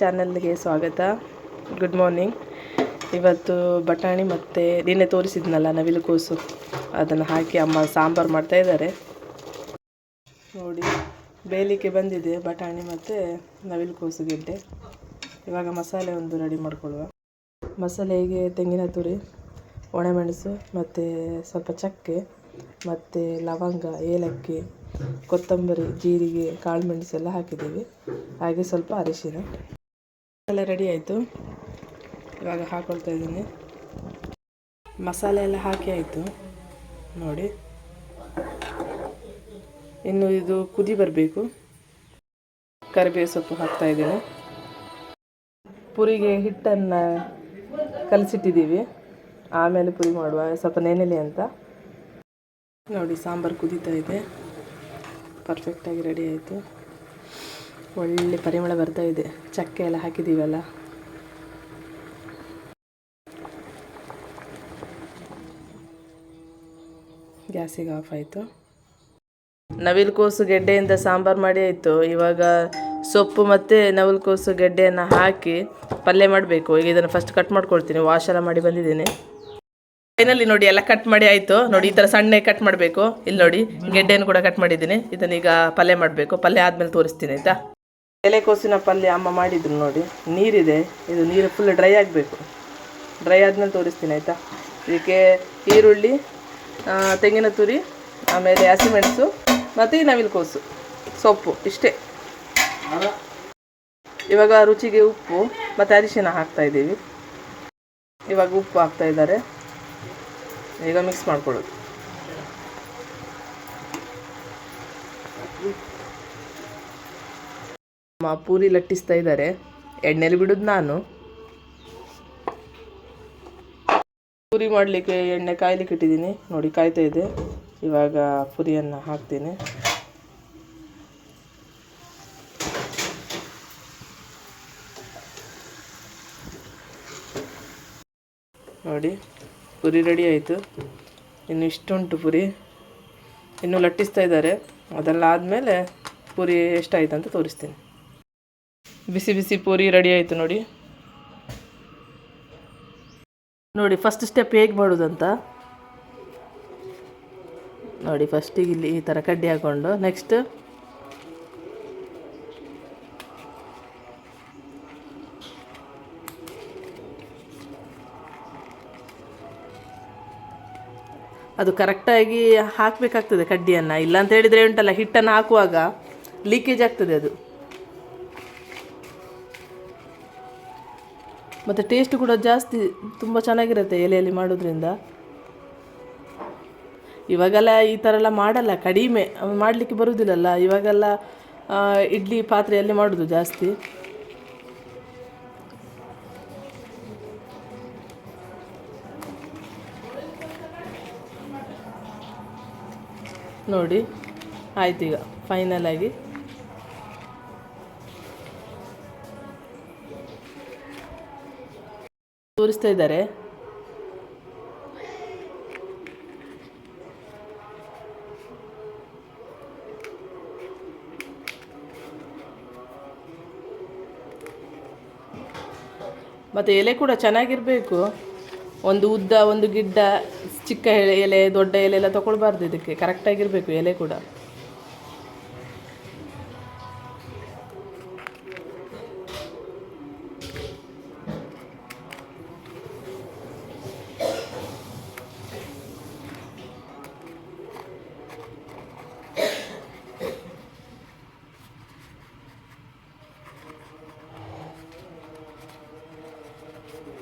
ಚಾನಲ್ಗೆ ಸ್ವಾಗತ. Good morning ಇವತ್ತು ಬಟಾಣಿ ಮತ್ತು ನಿನ್ನೆ ತೋರಿಸಿದ್ನಲ್ಲ ನವಿಲುಕೋಸು ಅದನ್ನು ಹಾಕಿ ಅಮ್ಮ ಸಾಂಬಾರು ಮಾಡ್ತಾ ಇದ್ದಾರೆ. ನೋಡಿ ಬೇಯಲಿಕ್ಕೆ ಬಂದಿದೆ ಬಟಾಣಿ ಮತ್ತು ನವಿಲುಕೋಸು ಗೆಡ್ಡೆ. ಇವಾಗ ಮಸಾಲೆ ಒಂದು ರೆಡಿ ಮಾಡ್ಕೊಳ್ಳುವ. ಮಸಾಲೆಗೆ ತೆಂಗಿನ ತುರಿ, ಒಣಮೆಣಸು ಮತ್ತು ಸ್ವಲ್ಪ ಚಕ್ಕೆ ಮತ್ತು ಲವಂಗ, ಏಲಕ್ಕಿ, ಕೊತ್ತಂಬರಿ, ಜೀರಿಗೆ, ಕಾಳು ಮೆಣಸೆಲ್ಲ ಹಾಕಿದ್ದೀವಿ. ಹಾಗೆ ಸ್ವಲ್ಪ ಅರಿಶಿನ. ಎಲ್ಲ ರೆಡಿ ಆಯಿತು. ಇವಾಗ ಹಾಕೊಳ್ತಾ ಇದ್ದೀನಿ. ಮಸಾಲೆ ಎಲ್ಲ ಹಾಕಿ ಆಯಿತು. ನೋಡಿ. ಇನ್ನು ಇದು ಕುದಿ ಬರಬೇಕು. ಕರಿಬೇವು ಸೊಪ್ಪು ಹಾಕ್ತಾ ಇದ್ದೀನಿ. ಪುರಿಗೆ ಹಿಟ್ಟನ್ನು ಕಲಸಿಟ್ಟಿದ್ದೀವಿ. ಆಮೇಲೆ ಪುರಿ ಮಾಡುವ. ಸ್ವಲ್ಪ ನೆನೆಲಿ ಅಂತ. ನೋಡಿ, ಸಾಂಬಾರು ಕುದೀತಾ ಇದೆ. ಪರ್ಫೆಕ್ಟಾಗಿ ರೆಡಿ ಆಯಿತು. ಒಳ್ಳೆ ಪರಿಮಳ ಬರ್ತಾ ಇದೆ. ಚಕ್ಕೆ ಎಲ್ಲ ಹಾಕಿದ್ದೀವಲ್ಲ ಗ್ಯಾಸಿಗೆ ಆಫ್ ಆಯಿತು. ನವಿಲುಕೋಸು ಗೆಡ್ಡೆಯಿಂದ ಸಾಂಬಾರು ಮಾಡಿ ಆಯಿತು. ಇವಾಗ ಸೊಪ್ಪು ಮತ್ತು ನವಿಲುಕೋಸು ಗೆಡ್ಡೆಯನ್ನು ಹಾಕಿ ಪಲ್ಯ ಮಾಡಬೇಕು. ಈಗ ಇದನ್ನು ಫಸ್ಟ್ ಕಟ್ ಮಾಡ್ಕೊಳ್ತೀನಿ. ವಾಶ್ ಎಲ್ಲ ಮಾಡಿ ಬಂದಿದ್ದೀನಿ. ಫೈನಲಿ ನೋಡಿ, ಎಲ್ಲ ಕಟ್ ಮಾಡಿ ಆಯಿತು. ನೋಡಿ, ಈ ಥರ ಸಣ್ಣ ಕಟ್ ಮಾಡಬೇಕು. ಇಲ್ಲಿ ನೋಡಿ, ಗೆಡ್ಡೆಯನ್ನು ಕೂಡ ಕಟ್ ಮಾಡಿದ್ದೀನಿ. ಇದನ್ನೀಗ ಪಲ್ಯ ಮಾಡಬೇಕು. ಪಲ್ಯ ಆದಮೇಲೆ ತೋರಿಸ್ತೀನಿ, ಆಯಿತಾ? ಎಲೆಕೋಸಿನ ಪಲ್ಯ ಅಮ್ಮ ಮಾಡಿದ್ರು ನೋಡಿ. ನೀರಿದೆ. ಇದು ನೀರು ಫುಲ್ ಡ್ರೈ ಆಗಬೇಕು. ಡ್ರೈ ಆದ್ಮೇಲೆ ತೋರಿಸ್ತೀನಿ, ಆಯಿತಾ? ಇದಕ್ಕೆ ಈರುಳ್ಳಿ ತೆಂಗಿನ ತುರಿ, ಆಮೇಲೆ ಹಸಿಮೆಣಸು, ಮತ್ತು ಈ ನವಿಲುಕೋಸು ಸೊಪ್ಪು, ಇಷ್ಟೇ. ಇವಾಗ ರುಚಿಗೆ ಉಪ್ಪು, ಮತ್ತು ಅರಿಶಿನ ಹಾಕ್ತಾ ಇದ್ದೀವಿ. ಇವಾಗ ಉಪ್ಪು ಹಾಕ್ತಾ ಇದ್ದಾರೆ. ಈಗ ಮಿಕ್ಸ್ ಮಾಡ್ಕೊಳ್ಳೋದು. ಪೂರಿ ಲಟ್ಟಿಸ್ತಾ ಇದ್ದಾರೆ. ಎಣ್ಣೆಲಿ ಬಿಡೋದು ನಾನು. ಪೂರಿ ಮಾಡಲಿಕ್ಕೆ ಎಣ್ಣೆ ಕಾಯ್ಲಿಕ್ಕೆ ಇಟ್ಟಿದ್ದೀನಿ. ನೋಡಿ, ಕಾಯ್ತಾ ಇದೆ. ಇವಾಗ ಪುರಿಯನ್ನು ಹಾಕ್ತೀನಿ. ನೋಡಿ, ಪುರಿ ರೆಡಿ ಆಯಿತು. ಇನ್ನು ಇಷ್ಟುಂಟು ಪುರಿ. ಇನ್ನು ಲಟ್ಟಿಸ್ತಾ ಇದ್ದಾರೆ. ಅದೆಲ್ಲ ಆದಮೇಲೆ ಪೂರಿ ಎಷ್ಟಾಯ್ತು ಅಂತ ತೋರಿಸ್ತೀನಿ. ಬಿಸಿ ಬಿಸಿ ಪೂರಿ ರೆಡಿ ಆಯಿತು ನೋಡಿ. ನೋಡಿ ಫಸ್ಟ್ ಸ್ಟೆಪ್ ಹೇಗೆ ಮಾಡೋದಂತ? ನೋಡಿ ಫಸ್ಟಿಗೆ ಇಲ್ಲಿ ಈ ಥರ ಕಡ್ಡಿ ಹಾಕ್ಕೊಂಡು ನೆಕ್ಸ್ಟ್ ಅದು ಕರೆಕ್ಟಾಗಿ ಹಾಕಬೇಕಾಗ್ತದೆ ಕಡ್ಡಿಯನ್ನು. ಇಲ್ಲ ಅಂತ ಹೇಳಿದರೆ ಉಂಟಲ್ಲ, ಹಿಟ್ಟನ್ನು ಹಾಕುವಾಗ ಲೀಕೇಜ್ ಆಗ್ತದೆ ಅದು. ಮತ್ತು ಟೇಸ್ಟ್ ಕೂಡ ಜಾಸ್ತಿ ತುಂಬ ಚೆನ್ನಾಗಿರುತ್ತೆ ಎಲೆಯಲ್ಲಿ ಮಾಡೋದ್ರಿಂದ. ಇವಾಗೆಲ್ಲ ಈ ಥರ ಎಲ್ಲ ಮಾಡಲ್ಲ, ಕಡಿಮೆ ಮಾಡಲಿಕ್ಕೆ ಬರುವುದಿಲ್ಲಲ್ಲ ಇವಾಗೆಲ್ಲ ಇಡ್ಲಿ ಪಾತ್ರೆಯಲ್ಲಿ ಮಾಡೋದು ಜಾಸ್ತಿ. ನೋಡಿ, ಆಯ್ತು ಈಗ ಫೈನಲ್ ತೋರಿಸ್ತಾ ಇದ್ದಾರೆ. ಮತ್ತು ಎಲೆ ಕೂಡ ಚೆನ್ನಾಗಿರಬೇಕು. ಒಂದು ಉದ್ದ, ಒಂದು ಗಿಡ್ಡ, ಚಿಕ್ಕ ಎಲೆ ದೊಡ್ಡ ಎಲೆ ಎಲ್ಲ ತಗೊಳ್ಬಾರ್ದು ಇದಕ್ಕೆ. ಕರೆಕ್ಟಾಗಿರಬೇಕು ಎಲೆ ಕೂಡ.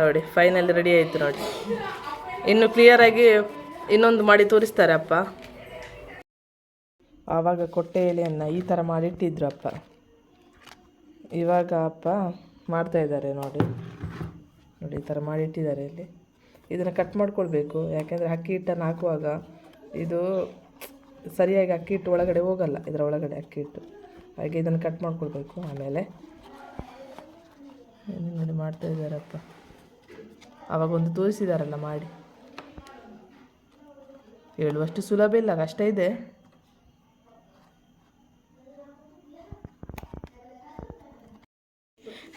ನೋಡಿ ಫೈನಲ್ ರೆಡಿ ಆಯಿತು ನೋಡಿ. ಇನ್ನು ಕ್ಲಿಯರಾಗಿ ಇನ್ನೊಂದು ಮಾಡಿ ತೋರಿಸ್ತಾರೆ ಅಪ್ಪ. ಆವಾಗ ಕೊಟ್ಟೆ ಎಲೆಯನ್ನು ಈ ಥರ ಮಾಡಿಟ್ಟಿದ್ರು ಅಪ್ಪ. ಇವಾಗ ಅಪ್ಪ ಮಾಡ್ತಾ ಇದ್ದಾರೆ ನೋಡಿ. ನೋಡಿ, ಈ ಥರ ಮಾಡಿಟ್ಟಿದ್ದಾರೆ ಇಲ್ಲಿ. ಇದನ್ನು ಕಟ್ ಮಾಡ್ಕೊಳ್ಬೇಕು. ಯಾಕೆಂದರೆ ಅಕ್ಕಿ ಹಿಟ್ಟನ್ನು ಹಾಕುವಾಗ ಇದು ಸರಿಯಾಗಿ ಅಕ್ಕಿ ಹಿಟ್ಟು ಒಳಗಡೆ ಹೋಗಲ್ಲ, ಇದರ ಒಳಗಡೆ ಅಕ್ಕಿ ಹಿಟ್ಟು. ಹಾಗೆ ಇದನ್ನು ಕಟ್ ಮಾಡ್ಕೊಳ್ಬೇಕು ಆಮೇಲೆ. ನೋಡಿ ಮಾಡ್ತಾ ಇದ್ದಾರಪ್ಪ ಆವಾಗ ಒಂದು ತೋರಿಸಿದಾರಲ್ಲ ಮಾಡಿ. ಹೇಳುವಷ್ಟು ಸುಲಭ ಇಲ್ಲ, ಕಷ್ಟ ಇದೆ.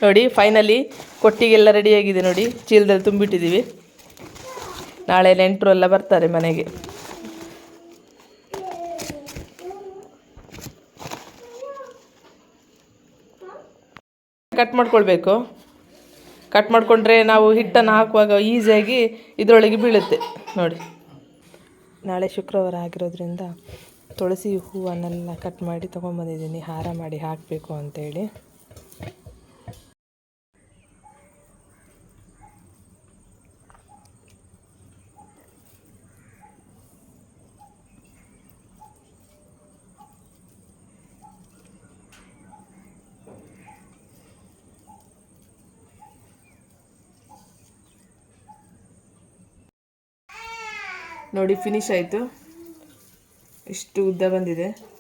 ನೋಡಿ ಫೈನಲಿ ಕೊಟ್ಟಿಗೆಲ್ಲ ರೆಡಿಯಾಗಿದೆ ನೋಡಿ. ಚೀಲದಲ್ಲಿ ತುಂಬಿಟ್ಟಿದ್ದೀವಿ. ನಾಳೆ ನೆಂಟರು ಎಲ್ಲ ಬರ್ತಾರೆ ಮನೆಗೆ. ಕಟ್ ಮಾಡ್ಕೊಳ್ಬೇಕು. ಕಟ್ ಮಾಡಿಕೊಂಡ್ರೆ ನಾವು ಹಿಟ್ಟನ್ನು ಹಾಕುವಾಗ ಈಸಿಯಾಗಿ ಇದರೊಳಗೆ ಬೀಳುತ್ತೆ. ನೋಡಿ. ನಾಳೆ ಶುಕ್ರವಾರ ಆಗಿರೋದ್ರಿಂದ ತುಳಸಿ ಹೂವನ್ನೆಲ್ಲ ಕಟ್ ಮಾಡಿ ತೊಗೊಂಬಂದಿದ್ದೀನಿ ಹಾರ ಮಾಡಿ ಹಾಕಬೇಕು ಅಂತೇಳಿ. ನೋಡಿ ಫಿನಿಶ್ ಆಯಿತು. ಇಷ್ಟು ಉದ್ದ ಬಂದಿದೆ.